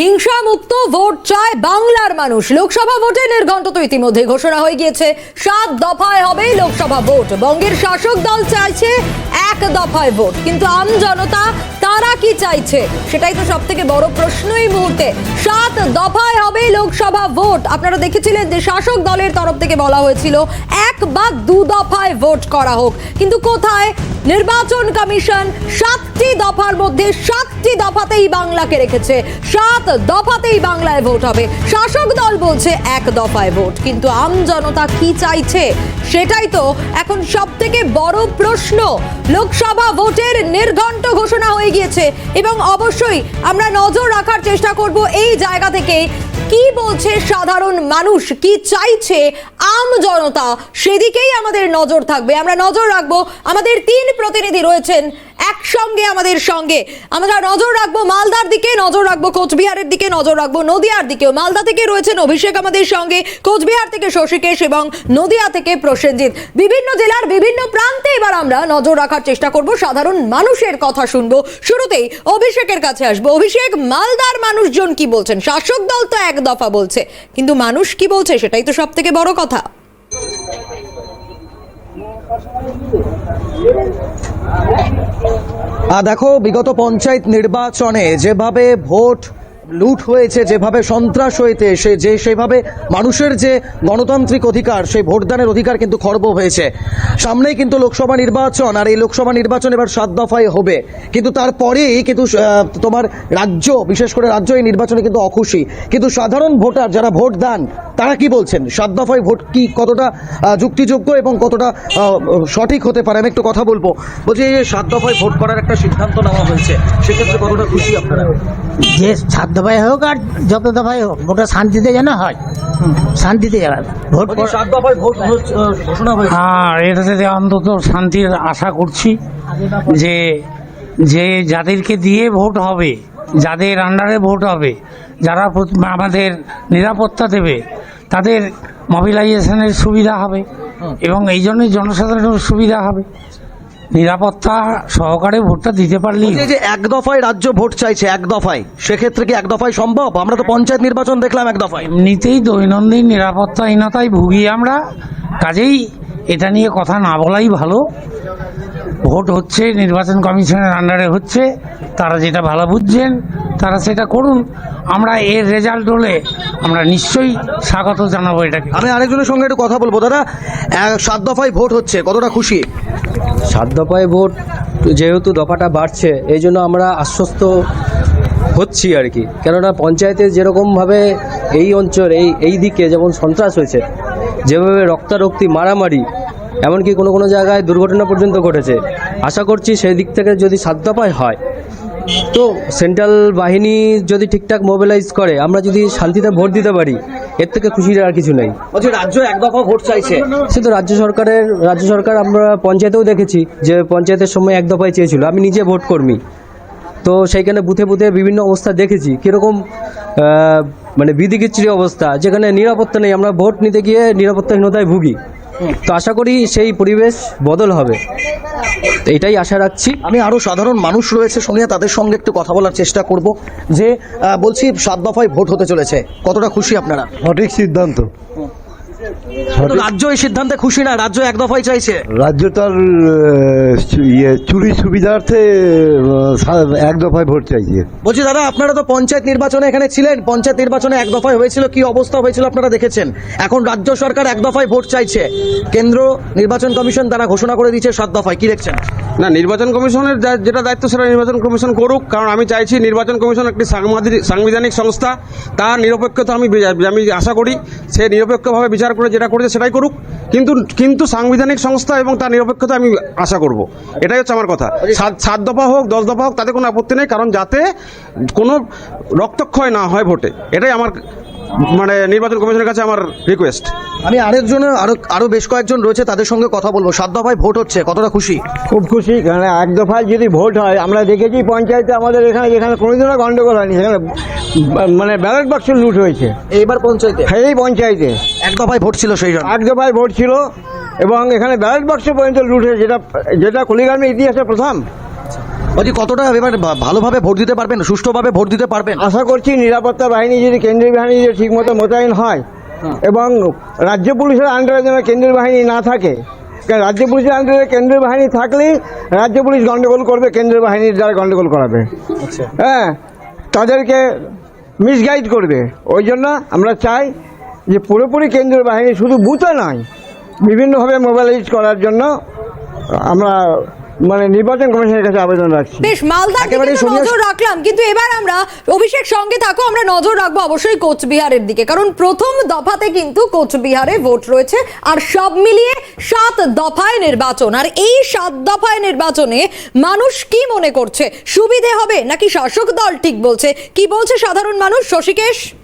হিংসা মুক্ত ভোট চায় বাংলার মানুষ। লোকসভা ভোটে নির্ঘণ্ট তো ইতিমধ্যে ঘোষণা হয়ে গিয়েছে। সাত দফায় হবে লোকসভা ভোট। বঙ্গের শাসক দল চাইছে এক দফায় ভোট। কিন্তু আম জনতা তারা কি চাইছে? সেটাই তো সব থেকে বড় প্রশ্ন এই মুহূর্তে। সাত দফায় হবে লোকসভা ভোট। আপনারা দেখেছিলেন যে শাসক দলের তরফ থেকে বলা হয়েছিল, এক বা দু দফায় ভোট করা হোক। কিন্তু কোথায়? নির্বাচন কমিশন সাতটি দফার মধ্যে সাতটি দফাতেই বাংলাকে রেখেছে। সাত দফাতেই বাংলায় ভোট হবে। শাসক দল বলছে এক দফায় ভোট কিন্তু আম জনতা কি চাইছে? সেটাই তো এখন সব থেকে বড় প্রশ্ন। লোকসভা ভোটের নির্ঘণ্ট ঘোষণা হয়ে গিয়েছে এবং অবশ্যই আমরা নজর রাখার চেষ্টা করব এই জায়গা থেকে কি বলছে সাধারণ মানুষ? কি চাইছে আম জনতা? সেদিকেই আমাদের নজর থাকবে। আমরা নজর রাখব। আমাদের তিন প্রতিনিধি রয়েছেন। একসঙ্গে আমাদের সঙ্গে। আমরা নজর রাখব মালদার দিকে, নজর রাখব কোচবিহারের দিকে, নজর রাখব নদিয়ার দিকেও। মালদা থেকে রয়েছেন অভিষেক আমাদের সঙ্গে, কোচবিহার থেকে শশীকেশ এবং নদিয়া থেকে প্রসেনজিৎ। বিভিন্ন জেলার বিভিন্ন প্রান্তে এবার আমরা নজর রাখার চেষ্টা করব, সাধারণ মানুষের কথা শুনব। শুরুতেই অভিষেকের কাছে আসব। অভিষেক, মালদার মানুষজন কি বলছেন? শাসক দল তো এক দফা বলছে, কিন্তু মানুষ কি বলছে সেটাই তো সব থেকে বড় কথা। দেখো বিগত পঞ্চায়েত নির্বাচনে যেভাবে ভোট লুট হয়েছে, যেভাবে সন্ত্রাস হয়েছে, সে যে সেভাবে মানুষের যে গণতান্ত্রিক অধিকার, সেই ভোটদানের অধিকার কিন্তু খর্ব হয়েছে। সামনেই কিন্তু লোকসভা নির্বাচন, আর এই লোকসভা নির্বাচন এবার সাত দফায় হবে। কিন্তু তারপরেই কিন্তু তোমার রাজ্য, বিশেষ করে রাজ্য এই নির্বাচনে কিন্তু অখুশি। কিন্তু সাধারণ ভোটার যারা ভোট দেন, তারা কি বলছেন? সাত দফায় ভোট কি কতটা যুক্তিযোগ্য এবং কতটা সঠিক হতে পারে? আমি একটু কথা বলব। বলছি, এই যে সাত দফায় ভোট করার একটা সিদ্ধান্ত নেওয়া হয়েছে, সেক্ষেত্রে কতটা খুশি আপনারা? যে সাত দফায় হোক আর যত দফায় হোক ওটা শান্তিতে যেন হয়। শান্তিতে ভোট বলছি সাত দফায় ভোট ঘোষণা হয়েছে। আর এটাতে অন্তত শান্তির আশা করছি যে যে যাদেরকে দিয়ে ভোট হবে যাদের আন্ডারে ভোট হবে যারা আমাদের নিরাপত্তা দেবে তাদের মোবিলাইজেশনের সুবিধা হবে। এবং এই জন্যই জনসাধারণের সুবিধা হবে। নিরাপত্তা সহকারে ভোটটা দিতে পারলেই এই যে এক দফায় রাজ্য ভোট চাইছে এক দফায়। সেক্ষেত্রে কি এক দফায় সম্ভব? আমরা তো পঞ্চায়েত নির্বাচন দেখলাম এক দফায়। এমনিতেই দৈনন্দিন নিরাপত্তাহীনতায় ভুগি আমরা কাজেই এটা নিয়ে কথা না বলাই ভালো। ভোট হচ্ছে নির্বাচন কমিশনের আন্ডারে হচ্ছে তারা যেটা ভালো বুঝছেন তারা সেটা করুন। আমরা এর রেজাল্ট হলে আমরা নিশ্চয়ই স্বাগত জানাব এটাকে। আমি আরেকজনের সঙ্গে একটু কথা বলব। দাদা সাত দফায় ভোট হচ্ছে কতটা খুশি? সাত দফায় ভোট যেহেতু দফাটা বাড়ছে, এই জন্য আমরা আশ্বস্ত হচ্ছি আর কি। কেননা পঞ্চায়েতে যেরকমভাবে এই অঞ্চল, এই এই দিকে যেমন সন্ত্রাস হয়েছে, যেভাবে রক্তারক্তি, মারামারি, এমনকি কোনো কোনো জায়গায় দুর্ঘটনা পর্যন্ত ঘটেছে, আশা করছি সেই দিক থেকে যদি সাত দফায় হয়, তো সেন্ট্রাল বাহিনী যদি ঠিকঠাক মোবিলাইজ করে, আমরা যদি শান্তিতে ভোট দিতে পারি এর থেকে খুশির আর কিছু নেই। বলছি রাজ্য এক দফা ভোট চাইছে। শুধু রাজ্য সরকারের রাজ্য সরকার আমরা পঞ্চায়েতেও দেখেছি যে পঞ্চায়েতের সময় এক দফায় চেয়েছিল। আমি নিজে ভোট কর্মী। তো সেইখানে বুথে বুথে বিভিন্ন অবস্থা দেখেছি। কীরকম মানে বিধিকিচ্ছিরি অবস্থা যেখানে নিরাপত্তা নেই। আমরা ভোট নিতে গিয়ে নিরাপত্তাহীনতায় ভুগি। তো আশা করি সেই পরিবেশ বদল হবে। তো এটাই আশা রাখছি। আমি আরও সাধারণ মানুষ রয়েছে শুনিয়ে তাদের সঙ্গে একটু কথা বলার চেষ্টা করব যে বলছি সাত দফায় ভোট হতে চলেছে। কতটা খুশি আপনারা? সঠিক সিদ্ধান্ত। রাজ্য এই সিদ্ধান্তে খুশি না রাজ্য এক দফাই চাইছে। রাজ্য তার ইয়ে চুরি সুবিধার্থে এক দফায় ভোট চাইছে। বলছি দাদা আপনারা তো পঞ্চায়েত নির্বাচনে এখানে ছিলেন পঞ্চায়েত নির্বাচনে এক দফায় হয়েছিল কি অবস্থা হয়েছিল আপনারা দেখেছেন? এখন রাজ্য সরকার এক দফায় ভোট চাইছে। কেন্দ্র নির্বাচন কমিশন তারা ঘোষণা করে দিয়েছে সাত দফায় কি দেখছেন? না নির্বাচন কমিশনের যেটা দায়িত্ব সেটা নির্বাচন কমিশন করুক কারণ আমি চাইছি নির্বাচন কমিশন একটি সাংবাদিক সাংবিধানিক সংস্থা তার নিরপেক্ষতা আমি আমি আশা করি সে নিরপেক্ষভাবে বিচার করে যেটা করেছে সেটাই করুক কিন্তু কিন্তু সাংবিধানিক সংস্থা এবং তার নিরপেক্ষতা আমি আশা করব। এটাই হচ্ছে আমার কথা। সাত সাত দফা হোক দশ দফা হোক তাতে কোনো আপত্তি নেই কারণ যাতে কোনো রক্তক্ষয় না হয় ভোটে এটাই আমার মানে নির্বাচন কমিশনের কাছে আমার রিকোয়েস্ট আমি আরেকজনের আরও আরও বেশ কয়েকজন রয়েছে তাদের সঙ্গে কথা বলব। সাত দফায় ভোট হচ্ছে কতটা খুশি? খুব খুশি কারণ এক দফায় যদি ভোট হয় আমরা দেখেছি পঞ্চায়েতে আমাদের এখানে যেখানে কোনোদিনও গন্ডগোল হয়নি সেখানে মানে ব্যালট বাক্স লুট হয়েছে। এইবার পঞ্চায়েতে? সেই পঞ্চায়েতে। এক দফায় ভোট ছিল সেই জন্য। এক দফায় ভোট ছিল এবং এখানে ব্যালট বাক্স পর্যন্ত লুট হয়েছে যেটা যেটা কুলিগ্রামের ইতিহাসে প্রথম। বলছি কতটা এবার ভালোভাবে ভোট দিতে পারবেন সুষ্ঠুভাবে ভোট দিতে পারবেন? আশা করছি নিরাপত্তা বাহিনী যদি কেন্দ্রীয় বাহিনী যদি ঠিকমতো মোতায়েন হয় এবং রাজ্য পুলিশের আন্ডারে যেন কেন্দ্রীয় বাহিনী না থাকে রাজ্য পুলিশের আন্ডারে কেন্দ্রীয় বাহিনী থাকলেই রাজ্য পুলিশ গন্ডগোল করবে কেন্দ্রীয় বাহিনীর দ্বারা গন্ডগোল করাবে। হ্যাঁ তাদেরকে মিসগাইড করবে। ওই জন্য আমরা চাই যে পুরোপুরি কেন্দ্রীয় বাহিনী শুধু বুথে নয় বিভিন্নভাবে মোবাইলাইজ করার জন্য আমরা মানে নির্বাচন কমিশনের কাছে আবেদন রাখছি। বেশ মালদার দিকে নজর রাখলাম কিন্তু এবার আমরা অভিষেক সঙ্গে থাকো আমরা নজর রাখব অবশ্যই কোচবিহারের দিকে কারণ প্রথম দফাতে কিন্তু কোচবিহারে ভোট রয়েছে আর সব মিলিয়ে সাত দফায় নির্বাচন আর এই সাত দফায় নির্বাচনে মানুষ কি মনে করছে? সুবিধে হবে নাকি শাসক দল ঠিক বলছে? কি বলছে সাধারণ মানুষ? শশীকেশ?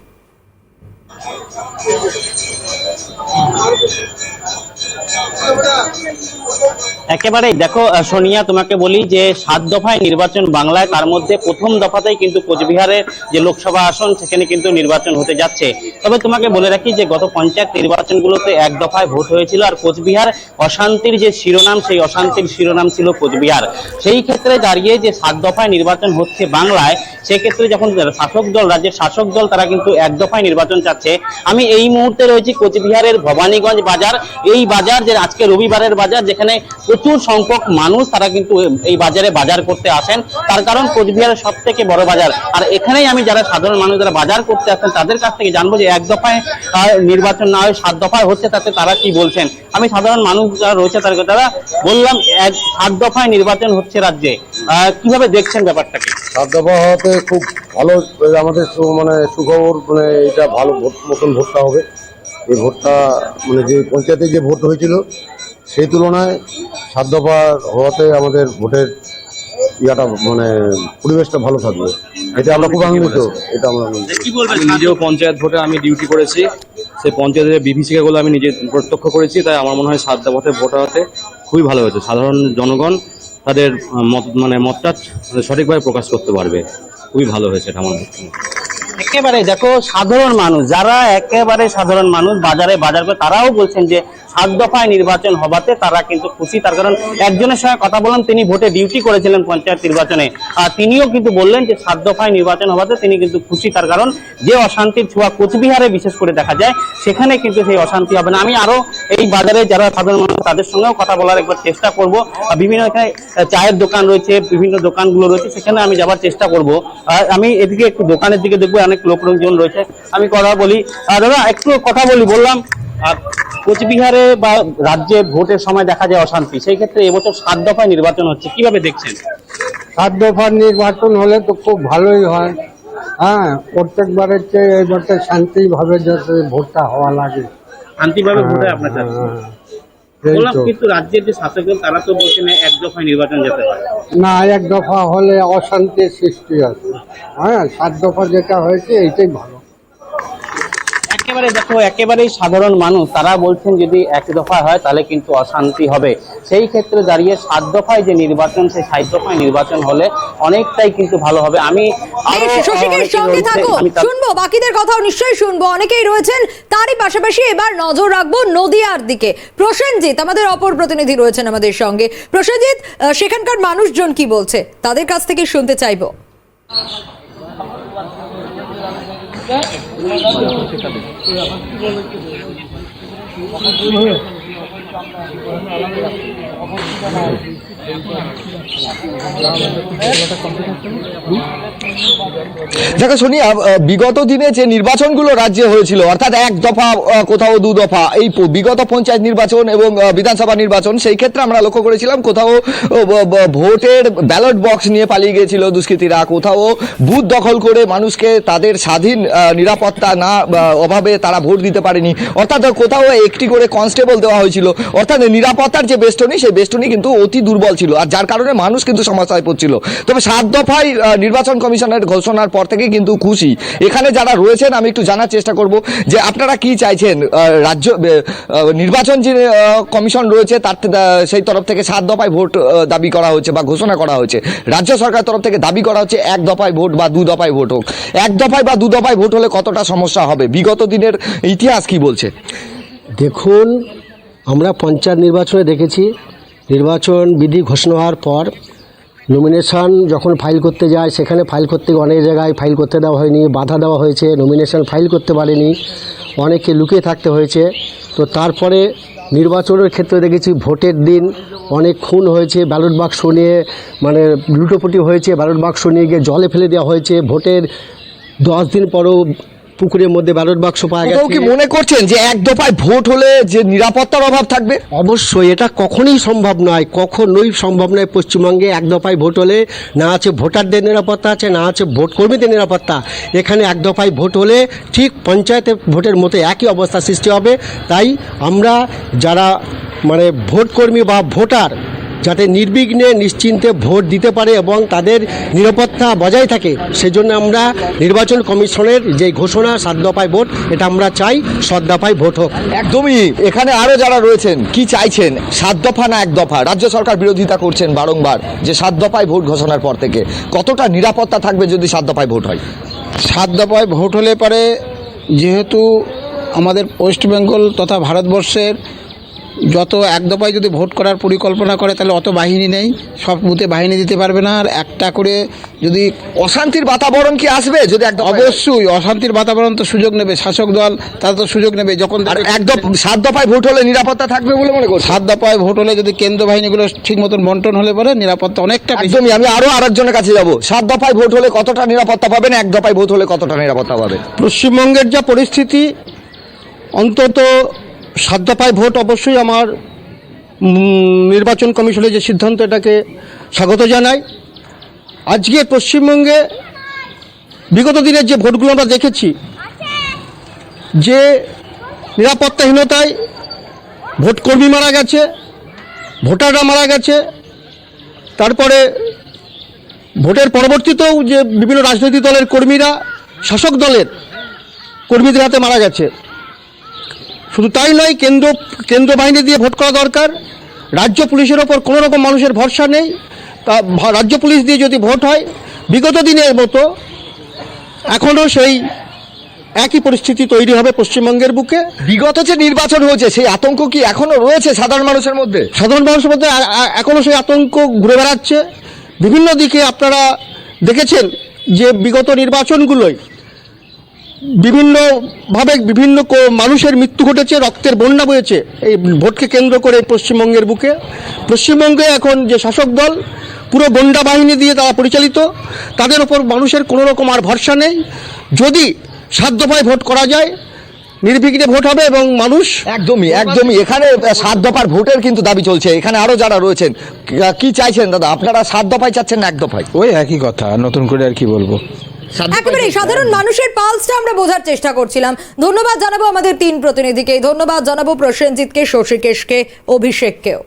একেবারেই। দেখো সোনিয়া, তোমাকে বলি যে সাত দফায় নির্বাচন বাংলায়, তার মধ্যে প্রথম দফাতেই কিন্তু কোচবিহারের যে লোকসভা আসন, সেখানে কিন্তু নির্বাচন হতে যাচ্ছে। তবে তোমাকে বলে রাখি যে গত পঞ্চায়েত নির্বাচনগুলোতে এক দফায় ভোট হয়েছিল, আর কোচবিহার অশান্তির যে শিরোনাম, সেই অশান্তির শিরোনাম ছিল কোচবিহার। সেই ক্ষেত্রে দাঁড়িয়ে যে সাত দফায় নির্বাচন হচ্ছে বাংলায়, সেক্ষেত্রে যখন শাসক দল, রাজ্যের শাসক দল, তারা কিন্তু এক দফায় নির্বাচন চাচ্ছে। আমি এই মুহূর্তে রয়েছি কোচবিহারের ভবানীগঞ্জ বাজার। এই বাজার যে আজকে রবিবারের বাজার, যেখানে প্রচুর সংখ্যক মানুষ তারা কিন্তু এই বাজারে বাজার করতে আসেন। তার কারণ কোচবিহারের সব থেকে বড় বাজার। আর এখানেই আমি যারা সাধারণ মানুষ যারা বাজার করতে আসেন, তাদের কাছ থেকে জানব যে এক দফায় নির্বাচন না হয়, সাত দফায় হচ্ছে, তাতে তারা কি বলছেন? আমি সাধারণ মানুষ যারা রয়েছে, তার তারা বললাম, এক সাত দফায় নির্বাচন হচ্ছে রাজ্যে। কীভাবে দেখছেন ব্যাপারটাকে? সাত দফা হওয়াতে খুব ভালো, আমাদের মানে সুখবর মানে এটা ভালো মতন ভোটটা হবে। এই ভোটটা মানে যে পঞ্চায়েতে যে ভোট হয়েছিল সেই তুলনায় সাত দফা হওয়াতে আমাদের ভোটের ইয়াটা মানে পরিবেশটা ভালো থাকবে। এটা আমরা খুব আনন্দিত। এটা আমরা নিজেও পঞ্চায়েত ভোটে আমি ডিউটি করেছি। সেই পঞ্চায়েতের বিভীষিকাগুলো আমি নিজে প্রত্যক্ষ করেছি তাই আমার মনে হয় সাত দফাতে ভোট হওয়াতে খুবই ভালো হয়েছে। সাধারণ জনগণ তাদের মত মানে মতটা সঠিকভাবে প্রকাশ করতে পারবে। খুবই ভালো হয়েছে এটা আমার। একেবারে দেখো সাধারণ মানুষ যারা একেবারে সাধারণ মানুষ বাজারে বাজার করে তারাও বলছেন যে সাত দফায় নির্বাচন হবাতে তারা কিন্তু খুশি। তার কারণ একজনের সঙ্গে কথা বললাম, তিনি ভোটে ডিউটি করেছিলেন পঞ্চায়েত নির্বাচনে। আর তিনিও কিন্তু বললেন যে সাত দফায় নির্বাচন হবাতে তিনি কিন্তু খুশি। তার কারণ যে অশান্তির ছোঁয়া কোচবিহারে বিশেষ করে দেখা যায়, সেখানে কিন্তু সেই অশান্তি হবে না। আমি আরও এই বাজারে যারা সাধারণ মানুষ, তাদের সঙ্গেও কথা বলার একবার চেষ্টা করব। বিভিন্ন এখানে চায়ের দোকান রয়েছে, বিভিন্ন দোকানগুলো রয়েছে, সেখানে আমি যাবার চেষ্টা করব। আর আমি এদিকে একটু দোকানের দিকে দেখব, অনেক লোকজন রয়েছে। আমি কথা বলি। দাদা, একটু কথা বলি, বললাম আর কোচবিহারে বা রাজ্যে ভোটের সময় দেখা যায় অশান্তি সেই ক্ষেত্রে এবছর সাত দফায় নির্বাচন হচ্ছে কীভাবে দেখছেন? সাত দফার নির্বাচন হলে তো খুব ভালোই হয়। হ্যাঁ প্রত্যেকবারের চেয়ে এবারটা শান্তিভাবে যাতে ভোটটা হওয়া লাগে। শান্তিভাবে ভোটে আপনার চাচ্ছে এই বললাম তো। কিন্তু রাজ্যের যে শাসক তারা তো বলছেন এক দফায় নির্বাচন যেতে হয় না এক দফা হলে অশান্তির সৃষ্টি আছে। হ্যাঁ সাত দফা যেটা হয়েছে এইটাই ভালো। একেবারে দেখো একেবারেই সাধারণ মানুষ তারা বলছেন যদি এক দফা হয় তাহলে কিন্তু অশান্তি হবে। সেই ক্ষেত্রে দাঁড়িয়ে সাত দফায় যে নির্বাচন সেই সাত দফায় নির্বাচন হলে অনেকটাই কিন্তু ভালো হবে। আমি সঙ্গে থাকো। শুনব বাকিদের কথাও নিশ্চয়ই শুনব। অনেকেই রয়েছেন তারই পাশাপাশি এবার নজর রাখব নদিয়ার দিকে। প্রসেনজিৎ আমাদের অপর প্রতিনিধি রয়েছেন আমাদের সঙ্গে। প্রসেনজিৎ সেখানকার মানুষজন কি বলছে? তাদের কাছ থেকে শুনতে চাইব। আমরা দেখো আহ, বিগত দিনে যে নির্বাচনগুলো রাজ্যে হয়েছিল অর্থাৎ এক দফা কোথাও দু দফা এই বিগত পঞ্চায়েত নির্বাচন এবং বিধানসভা নির্বাচন সেই ক্ষেত্রে আমরা লক্ষ্য করেছিলাম কোথাও ভোটের ব্যালট বক্স নিয়ে পালিয়ে গিয়েছিল দুষ্কৃতীরা। কোথাও বুথ দখল করে মানুষকে তাদের স্বাধীন নিরাপত্তা না অভাবে তারা ভোট দিতে পারেনি। অর্থাৎ কোথাও একটি করে কনস্টেবল দেওয়া হয়েছিল। অর্থাৎ নিরাপত্তার যে বেষ্টনী সেই বেষ্টনী কিন্তু অতি দুর্বল। ছিল আর যার কারণে মানুষ কিন্তু সমস্যায় পড়ছিল। তবে সাত দফায় নির্বাচন কমিশনের ঘোষণার পর থেকে কিন্তু খুশি। এখানে যারা রয়েছেন, আমি একটু জানার চেষ্টা করব যে আপনারা কি চাইছেন? রাজ্য নির্বাচন যে কমিশন রয়েছে, তার সেই তরফ থেকে সাত দফায় ভোট দাবি করা হচ্ছে বা ঘোষণা করা হচ্ছে। রাজ্য সরকার তরফ থেকে দাবি করা হচ্ছে এক দফায় ভোট বা দু দফায় ভোট হোক। এক দফায় বা দু দফায় ভোট হলে কতটা সমস্যা হবে? বিগত দিনের ইতিহাস কি বলছে? দেখুন, আমরা পঞ্চায়েত নির্বাচনে দেখেছি নির্বাচন বিধি ঘোষণা হওয়ার পর নমিনেশন যখন ফাইল করতে যায়, সেখানে ফাইল করতে অনেক জায়গায় ফাইল করতে দেওয়া হয়নি, বাধা দেওয়া হয়েছে নমিনেশন ফাইল করতে পারেনি, অনেকে লুকিয়ে থাকতে হয়েছে। তো তারপরে নির্বাচনের ক্ষেত্রে দেখেছি ভোটের দিন অনেক খুন হয়েছে ব্যালট বাক্স নিয়ে মানে লুটোপুটি হয়েছে ব্যালট বাক্স নিয়ে গিয়ে জলে ফেলে দেওয়া হয়েছে। ভোটের দশ দিন পরও পুকুরের মধ্যে ব্যালট বাক্স পাওয়া কোথাও কি মনে করছেন যে এক দফায় ভোট হলে যে নিরাপত্তার অভাব থাকবে? অবশ্যই এটা কখনোই সম্ভব নয় কখনোই সম্ভব নয় পশ্চিমবঙ্গে এক দফায় ভোট হলে না আছে ভোটারদের নিরাপত্তা আছে না আছে ভোট কর্মীদের নিরাপত্তা। এখানে এক দফায় ভোট হলে ঠিক পঞ্চায়েতের ভোটের মতো একই অবস্থা সৃষ্টি হবে। তাই আমরা যারা মানে ভোট কর্মী বা ভোটার যাতে নির্বিঘ্নে নিশ্চিন্তে ভোট দিতে পারে এবং তাদের নিরাপত্তা বজায় থাকে সেজন্য আমরা নির্বাচন কমিশনের যে ঘোষণা সাত দফায় ভোট এটা আমরা চাই সাত দফায় ভোট হোক। একদমই। এখানে আরও যারা রয়েছেন কি চাইছেন? সাত দফা না এক দফা? রাজ্য সরকার বিরোধিতা করছেন বারংবার যে সাত দফায় ভোট ঘোষণার পর থেকে। কতটা নিরাপত্তা থাকবে যদি সাত দফায় ভোট হয়? সাত দফায় ভোট হলে পরে যেহেতু আমাদের ওয়েস্ট বেঙ্গল তথা ভারতবর্ষের যত এক দফায় যদি ভোট করার পরিকল্পনা করে তাহলে অত বাহিনী নেই। সব বুথে বাহিনী দিতে পারবে না। আর একটা করে যদি অশান্তির বাতাবরণ কি আসবে যদি এক অবশ্যই অশান্তির বাতাবরণ তো সুযোগ নেবে শাসক দল তারা তো সুযোগ নেবে। যখন আর এক দফ সাত দফায় ভোট হলে নিরাপত্তা থাকবে বলে মনে করছি সাত দফায় ভোট হলে যদি কেন্দ্র বাহিনীগুলো ঠিক মতন বন্টন হলে পরে নিরাপত্তা অনেকটা বেশি। একদমই আমি আরও আরেকজনের কাছে যাব। সাত দফায় ভোট হলে কতটা নিরাপত্তা পাবেন এক দফায় ভোট হলে কতটা নিরাপত্তা পাবেন? পশ্চিমবঙ্গের যা পরিস্থিতি অন্তত সাত দফায় ভোট অবশ্যই আমার নির্বাচন কমিশনের যে সিদ্ধান্ত, এটাকে স্বাগত জানাই। আজকে পশ্চিমবঙ্গে বিগত দিনের যে ভোটগুলো আমরা দেখেছি, যে নিরাপত্তাহীনতায় ভোটকর্মী মারা গেছে, ভোটাররা মারা গেছে, তারপরে ভোটের পরবর্তীতেও যে বিভিন্ন রাজনৈতিক দলের কর্মীরা, শাসক দলের কর্মীদের হাতে মারা গেছে। শুধু তাই নয় কেন্দ্র কেন্দ্র বাহিনী দিয়ে ভোট করা দরকার। রাজ্য পুলিশের ওপর কোনো রকম মানুষের ভরসা নেই। তা রাজ্য পুলিশ দিয়ে যদি ভোট হয় বিগত দিনের মতো এখনও সেই একই পরিস্থিতি তৈরি হবে পশ্চিমবঙ্গের বুকে। বিগত যে নির্বাচন হয়েছে সেই আতঙ্ক কি এখনও রয়েছে সাধারণ মানুষের মধ্যে? সাধারণ মানুষের মধ্যে এখনও সেই আতঙ্ক ঘুরে বেড়াচ্ছে। বিভিন্ন দিকে আপনারা দেখেছেন যে বিগত নির্বাচনগুলোয় বিভিন্নভাবে বিভিন্ন কো- মানুষের মৃত্যু ঘটেছে রক্তের বন্যা বয়েছে। এই ভোটকে কেন্দ্র করে পশ্চিমবঙ্গের বুকে। পশ্চিমবঙ্গে এখন যে শাসক দল পুরো গন্ডা বাহিনী দিয়ে তারা পরিচালিত তাদের ওপর মানুষের কোনো রকম আর ভরসা নেই। যদি সাত দফায় ভোট করা যায় নির্বিঘ্নে ভোট হবে এবং মানুষ একদমই একদমই। এখানে সাত দফার ভোটের কিন্তু দাবি চলছে। এখানে আরও যারা রয়েছেন কি- চাইছেন দাদা? আপনারা সাত দফায় চাচ্ছেন না এক দফায়? ওই একই কথা নতুন করে আর কি বলব? একেবারে সাধারণ মানুষের পালসটা আমরা বোঝার চেষ্টা করছিলাম। ধন্যবাদ জানাব আমাদের তিন প্রতিনিধিকে ধন্যবাদ জানাব প্রসেনজিৎকে শশীকেশকে অভিষেককেও।